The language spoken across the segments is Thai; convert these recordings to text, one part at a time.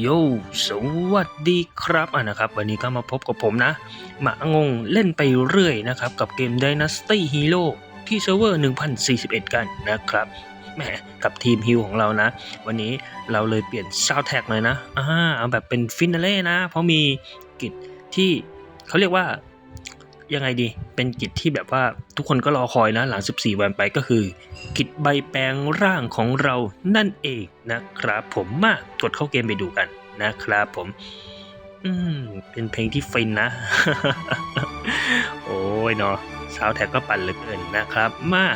โยสวัสดีครับอะนะครับ วันนี้ก็มาพบกับผมนะหมางงเล่นไปเรื่อยนะครับ กับเกม Dynasty Hero ที่เซิร์ฟเวอร์ 1041 กันนะครับแหมกับทีมฮิวของเรานะ วันนี้เราเลยเปลี่ยนซาวแท็กเลยนะอ่าเอาแบบเป็นฟินาเล่นะ เพราะมีกิจที่เขาเรียกว่า ยังไงดี เป็นกิจที่แบบว่าทุกคนก็รอคอยนะหลัง 14 วันไปก็คือ กิจใบแปลงร่างของเรานั่นเองนะครับ ผมมากดเข้าเกมไปดูกันนะครับผม อืม เป็นเพลงที่ฟินนะ โอ้ยเนาะสาวแท็กก็ปั่นเหลือเกินนะครับ มา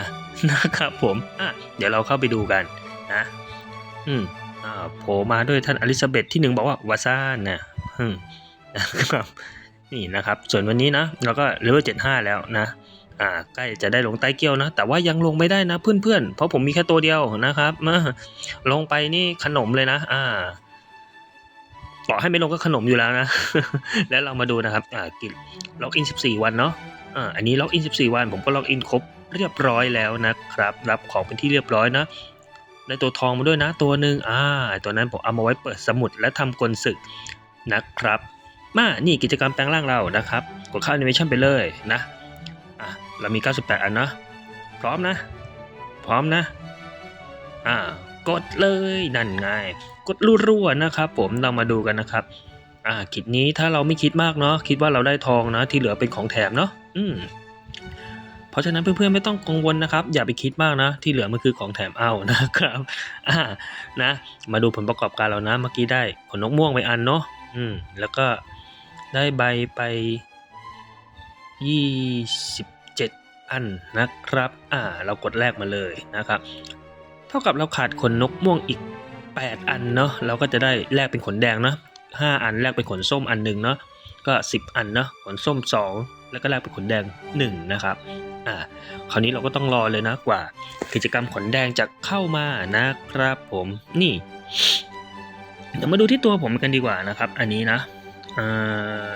นะครับผมอะเดี๋ยวเราเข้าไปดูกันนะ อืมอ่าโผล่มาด้วยท่านอลิซาเบธที่หนึ่งบอกว่าวาซ่านนะอืมนะครับ นี่นะครับ ส่วนวันนี้นะเราก็เลเวลเจ็ดห้าแล้วนะอ่าใกล้จะได้ลงใต้เกี้ยวนะ แต่ว่ายังลงไม่ได้นะเพื่อนๆ เพราะผมมีแค่ตัวเดียวนะครับมาลงไปนี่ขนมเลยนะ อ่าต่อให้ไม่ลงก็ขนมอยู่แล้วนะ แล้วเรามาดูนะครับอ่ากินล็อกอิน 14 วันเนาะอ่าอันนี้ล็อกอิน 14 วัน ผมก็ล็อกอินครบเรียบร้อยแล้วนะครับ รับของเป็นที่เรียบร้อยนะได้ตัวทองมาด้วยนะตัวหนึ่งอ่าตัวนั้นผมเอามาไว้เปิดสมุดและทำกลศึกนะครับ มานี่กิจกรรมแปลงร่างเรานะครับ กดเข้าแอนิเมชันไปเลยนะอะเรามี 98 อันนะพร้อมนะ พร้อมนะอ่ากดเลยนั่นไงกดรัวๆนะครับผมเรามาดูกันนะครับอ่ากิจนี้ถ้าเราไม่คิดมากเนาะคิดว่าเราได้ทองนะ ที่เหลือเป็นของแถมเนาะอืมเพราะฉะนั้นเพื่อนๆไม่ต้องกังวลนะครับ อย่าไปคิดมากนะ ที่เหลือมันคือของแถมเอานะครับอ่านะ มาดูผลประกอบการเรานะ เมื่อกี้ได้ขนนกม่วงไปอันเนาะอืมแล้วก็ ได้ใบไป 27 อันนะครับ อ่า เรากดแรกมาเลยนะครับ เท่ากับเราขาดขนนกม่วงอีก 8 อันเนาะ เราก็จะได้แลกเป็นขนแดงเนาะ5อันแลกเป็นขนส้มอันหนึ่งเนาะ ก็ 10 อันเนาะ ขนส้ม 2 แล้วก็แลกเป็นขนแดง 1 นะครับ อ่า คราวนี้เราก็ต้องรอเลยนะกว่า กิจกรรมขนแดงจะเข้ามานะครับผม นี่ เดี๋ยวมาดูที่ตัวผมกันดีกว่านะครับ อันนี้นะ อ่า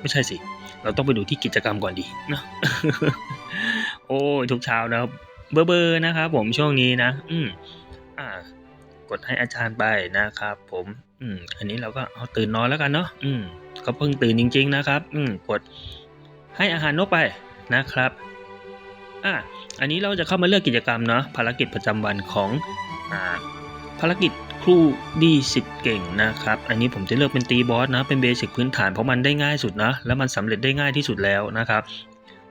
ไม่ใช่สิ เราต้องไปดูที่กิจกรรมก่อนดีนะโอ้ยทุกเช้านะครับเบอร์เบอร์นะครับผมช่วงนี้นะ อืมอ่ากดให้อาจารย์ไปนะครับ ผม อืม อันนี้เราก็เอาตื่นนอนแล้วกันเนาะอืมก็เพิ่งตื่นจริง ๆ นะครับ อืมกดให้อาหารนกไปนะครับอ่าอันนี้เราจะเข้ามาเลือกกิจกรรมเนาะภารกิจประจำวันของอ่าภารกิจ ครูดีสิทธิ์เก่งนะครับ อันนี้ผมจะเลือกเป็นตีบอสนะ เป็นเบสิกพื้นฐานเพราะมันได้ง่ายสุดนะ แล้วมันสำเร็จได้ง่ายที่สุดแล้วนะครับ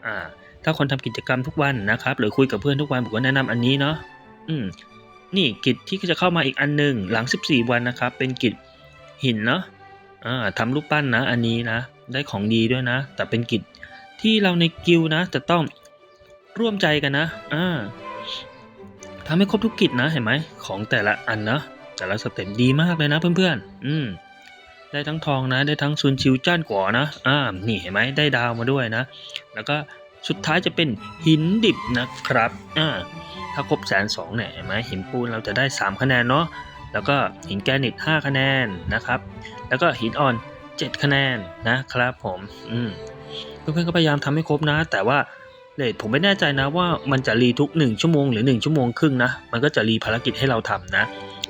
อ่า ถ้าคนทำกิจกรรมทุกวันนะครับ หรือคุยกับเพื่อนทุกวันผมก็แนะนำอันนี้เนาะ อืม นี่กิจที่จะเข้ามาอีกอันหนึ่งหลัง 14 วันนะครับ เป็นกิจหินเนาะ อ่าทำรูปปั้นนะ อันนี้นะ ได้ของดีด้วยนะ แต่เป็นกิจที่เราในกิลนะ จะต้องร่วมใจกันนะ อ่าทำให้ครบทุกกิจนะ เห็นไหม ของแต่ละอันนะ แต่ละสเต็ปดีมากเลยนะเพื่อนๆ อืม ได้ทั้งทองนะ ได้ทั้งซุนชิวจ้านกว่านะ อ่า นี่เห็นไหมได้ดาวมาด้วยนะ แล้วก็สุดท้ายจะเป็นหินดิบนะครับ อ่า ถ้าครบแสนสองเนี่ยเห็นไหมหินปูนเราจะได้ 3 คะแนนเนาะ แล้วก็หินแกรนิต5คะแนนนะครับ แล้วก็หินอ่อน 7 คะแนนนะครับผม อืม เพื่อนๆก็พยายามทำให้ครบนะ แต่ว่าเลทผมไม่แน่ใจนะว่ามันจะรีทุก 1 ชั่วโมงหรือ 1 ชั่วโมงครึ่งนะ มันก็จะรีภารกิจให้เราทำนะ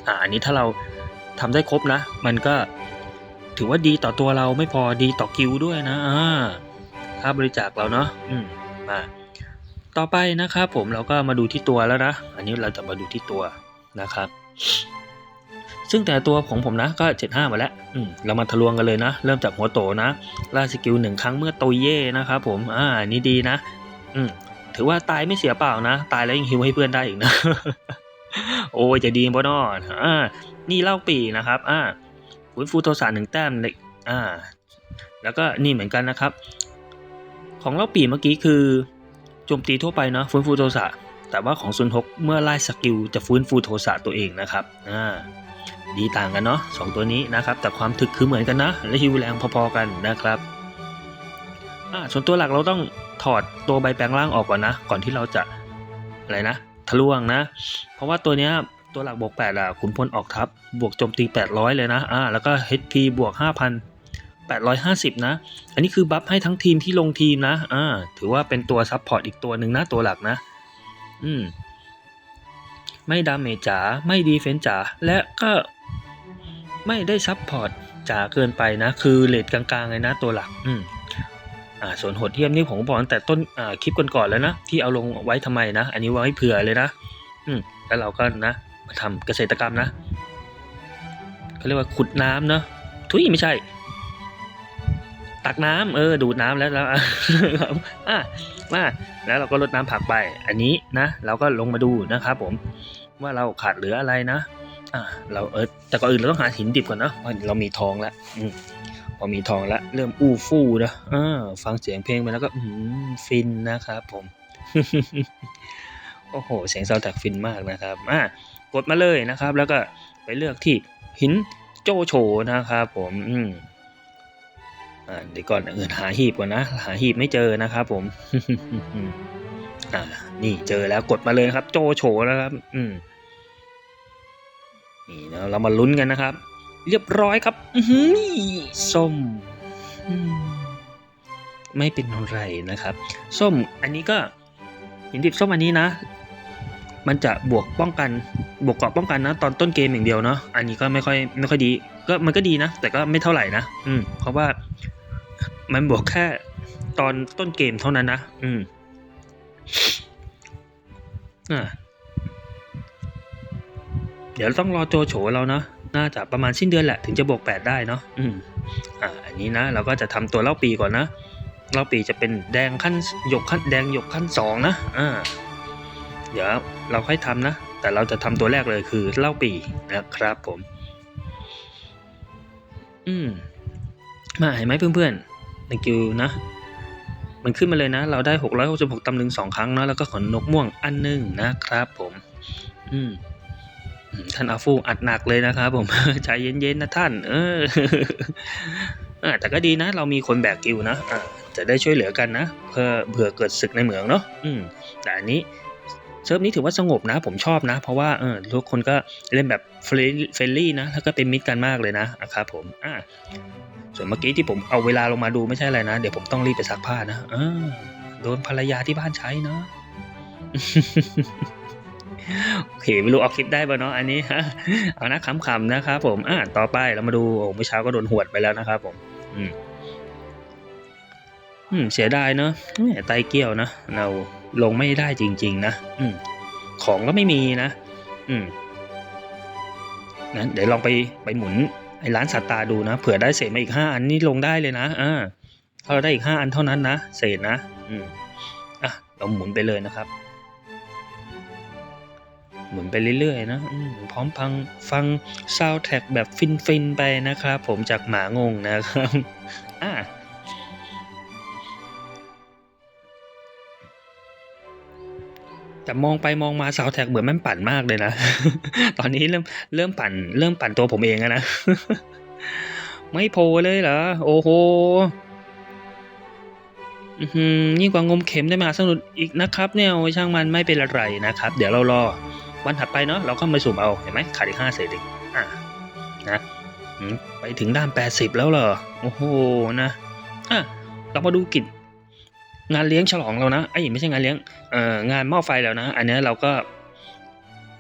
อ่าอันนี้ถ้าเราทำได้ครบนะ มันก็ถือว่าดีต่อตัวเราไม่พอดีต่อกิลด์ด้วยนะอ่าค่าบริจาคเราเนาะอืมมาต่อไปนะครับผมเราก็มาดูที่ตัวแล้วนะ อันนี้เราจะมาดูที่ตัวนะครับ ซึ่งแต่ตัวของผมนะก็75มาแล้วอืมเรามาทะลวงกันเลยนะ เริ่มจากหัวโตนะล่าสกิลหนึ่งครั้งเมื่อโตเย่นะครับผมอ่านนี้ดีนะ อืมถือว่าตายไม่เสียเปล่านะ ตายแล้วยังฮิวให้เพื่อนได้อีกนะ โอ้ยจะดีบ่นอนอ่านี่เล่าปีนะครับ อ่าฟื้นฟูโทสะหนึ่งแต้มเล็กอ่า แล้วก็นี่เหมือนกันนะครับ ของเล่าปีเมื่อกี้คือโจมตีทั่วไปเนาะฟื้นฟูโทสะแต่ว่าของซุนฮกเมื่อไล่สกิลจะฟื้นฟูโทสะตัวเองนะครับอ่าดีต่างกันเนาะสองตัวนี้นะครับ แต่ความถึกคือเหมือนกันนะ และฮิวแรงพอๆกันนะครับอ่าส่วนตัวหลักเราต้องถอดตัวใบแปลงร่างออกก่อนนะ ก่อนที่เราจะอะไรนะ ทะลวงนะ เพราะว่าตัวเนี้ยตัวหลักบวก8อะขุนพลออกทัพบวกโจมตี 800 เลยนะอ่าแล้วก็ HP บวก 5,850 นะ อันนี้คือบัฟให้ทั้งทีมที่ลงทีมนะอ่าถือว่าเป็นตัวซับพอร์ตอีกตัวหนึ่งนะตัวหลักนะ อืม ไม่ดาเมจจ๋าไม่ดีเฟนจ๋าและก็ไม่ได้ซับพอร์ตจ๋าเกินไปนะ คือเลทกลางๆเลยนะตัวหลัก อืม อ่าส่วนโหดเทียมนี่ผมบอกตั้งแต่ต้นอ่าคลิปก่อนๆแล้วนะที่เอาลงไว้ทำไมนะ อันนี้ไว้เผื่อเลยนะ อืมแล้วเราก็นะมาทำเกษตรกรรมนะเขาเรียกว่าขุดน้ำเนาะทุยไม่ใช่ ตักน้ำเออ ดูดน้ำแล้วแล้วอะมาแล้วเราก็ลดน้ำผักไป อันนี้นะเราก็ลงมาดูนะครับผมว่าเราขาดเหลืออะไรนะอ่าเราเออแต่ก่อนอื่นเราต้องหาหินดิบก่อนเนาะเพราะเรามีทองแล้วอืม อมีทองแล้วเริ่มอู้ฟู่นะอ่าฟังเสียงเพลงไปแล้วก็อืฟินนะครับผมโอ้โหเสียงซาวด์แทร็กฟินมากนะครับอ่ากดมาเลยนะครับ แล้วก็ไปเลือกที่หินโจโฉนะครับผมอืมอ่าเดี๋ยวก่อนอื่นหาหีบก่อนนะ หาหีบไม่เจอนะครับผมอ่า นี่เจอแล้วกดมาเลยครับ โจโฉนะครับ อืมนี่เรามาลุ้นกันนะครับ เรียบร้อยครับอื้อหือส้มมไม่เป็นไรนะครับ ส้มอันนี้ก็หินดิบส้มอันนี้นะ มันจะบวกป้องกัน บวกเกราะป้องกันนะ ตอนต้นเกมอย่างเดียวเนาะอันนี้ก็ไม่ค่อยไม่ค่อยดี ก็มันก็ดีนะ แต่ก็ไม่เท่าไหร่นะ อืม เพราะว่ามันบวกแค่ตอนต้นเกมเท่านั้นนะ อืมอ่าเดี๋ยวต้องรอโจโฉเราเนาะ น่าจะประมาณสิ้นเดือนแหละถึงจะบวกแปดได้เนาะอืมอ่าอันนี้นะเราก็จะทำตัวเล่าปีก่อนนะเล่าปีจะเป็นแดงขั้นหยกขั้นแดงหยกขั้นสองนะอ่าเดี๋ยวเราค่อยทำนะ แต่เราจะทำตัวแรกเลยคือเล่าปีนะครับผม อืมมาเห็นไหมเพื่อนๆ thank you นะมันขึ้นมาเลยนะ เราได้ 666ตำลึงสองครั้งเนาะแล้วก็ขนนกม่วงอันหนึ่งนะครับผม อืมอืม ท่านอาฟูอัดหนักเลยนะครับผมใจเย็นๆนะท่าน เออแต่ก็ดีนะ เรามีคนแบกกิวนะจะได้ช่วยเหลือกันนะ เพื่อเผื่อเกิดศึกในเหมืองเนาะอืมแต่อันนี้เซิร์ฟนี้ถือว่าสงบนะ ผมชอบนะ เพราะว่าเออทุกคนก็เล่นแบบเฟรนลี่นะแล้วก็เป็นมิตรกันมากเลยนะครับผมอ่าส่วนเมื่อกี้ที่ผมเอาเวลาลงมาดูไม่ใช่อะไรนะ เดี๋ยวผมต้องรีบไปซักผ้านะอ่าโดนภรรยาที่บ้านใช้นะ โอเคไม่รู้ออกคลิปได้ป่ะเนาะอันนี้ฮะเอานะขำๆนะครับผมอ่าต่อไปเรามาดูโอ้เมื่อเช้าก็โดนหวดไปแล้วนะครับผมอืมอืมเสียดายเนาะแหม่ไตเกี้ยวนะเราลงไม่ได้จริง ๆ นะอืมของก็ไม่มีนะ อืมนั้นเดี๋ยวลองไปไปหมุนไอ้ร้านสัตว์ตาดูนะเผื่อได้เศษมาอีกห้าอันนี่ลงได้เลยนะอ่าถ้าเราได้อีกห้าอันเท่านั้นนะเศษนะ อืมอะเราหมุนไปเลยนะครับ หมุนไปเรื่อยๆนะอพร้อมฟังฟังซาวแท็กแบบฟินๆไปนะครับ ผมจากหมางงนะครับอ่าแต่มองไปมองมาซาวแท็กเหมือนมันปั่นมากเลยนะ ตอนนี้เริ่มเริ่มปั่น เริ่มปั่นตัวผมเองนะ ไม่โผล่เลยเหรอ โอ้โหยิ่งกว่างมเข็มได้มาสนุกอีกนะครับ เนี่ยโอ้ยช่างมันไม่เป็นไรนะครับ เดี๋ยวเรารอ วันถัดไปเนาะเราก็มาสุ่มเอาเห็นไหมขาดอีกห้าเศษเองอะนะอืมไปถึงด้านแปดสิบแล้วเหรอโอ้โหนะอะเรามาดูกิจงานเลี้ยงฉลองเรานะไอ้ไม่ใช่งานเลี้ยงเอ่องานหม้อไฟแล้วนะ อันนี้เราก็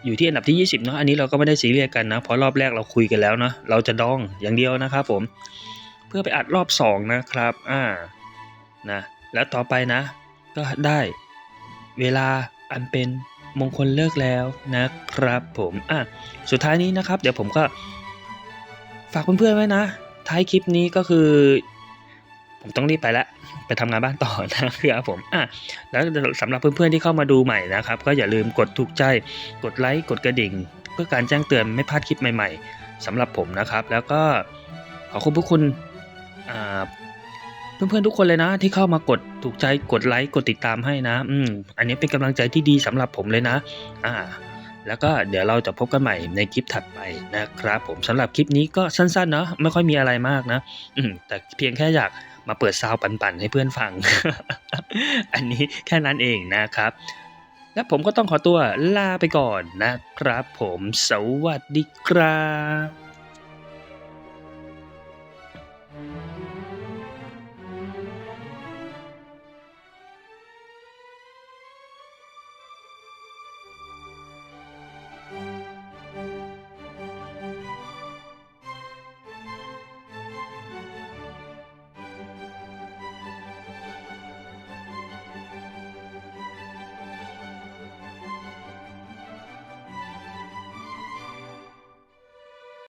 อยู่ที่อันดับที่ 20เนาะอันนี้เราก็ไม่ได้ซีเรียสกันนะเพราะรอบแรกเราคุยกันแล้วเนาะเราจะดองอย่างเดียวนะครับผม เพื่อไปอัดรอบสองนะครับอ่านะแล้วต่อไปนะ ก็ได้เวลาอันเป็น มงคลเลิกแล้วนะครับผมอะสุดท้ายนี้นะครับ เดี๋ยวผมก็ฝากเพื่อนๆไว้นะ ท้ายคลิปนี้ก็คือ ผมต้องรีบไปล้วไปทำงานบ้านต่อนะครับผมอะแล้วสำหรับเพื่อนๆที่เข้ามาดูใหม่นะครับ ก็อย่าลืมกดถูกใจกดไลค์กดกระดิ่ง เพื่อการแจ้งเตือนไม่พลาดคลิปใหม่ ๆสำหรับผมนะครับ แล้วก็ขอบคุณพวกคุณอ่า เพื่อนๆทุกคนเลยนะ ที่เข้ามากดถูกใจกดไลค์กดติดตามให้นะ อืมอันนี้เป็นกำลังใจที่ดีสำหรับผมเลยนะ อ่า แล้วก็เดี๋ยวเราจะพบกันใหม่ในคลิปถัดไปนะครับ ผมสำหรับคลิปนี้ก็สั้นๆ เนาะไม่ค่อยมีอะไรมากนะ อืมแต่เพียงแค่อยากมาเปิดซาวปั่นๆให้เพื่อนฟัง อันนี้แค่นั้นเองนะครับ และผมก็ต้องขอตัวลาไปก่อนนะครับ ผมสวัสดีครับ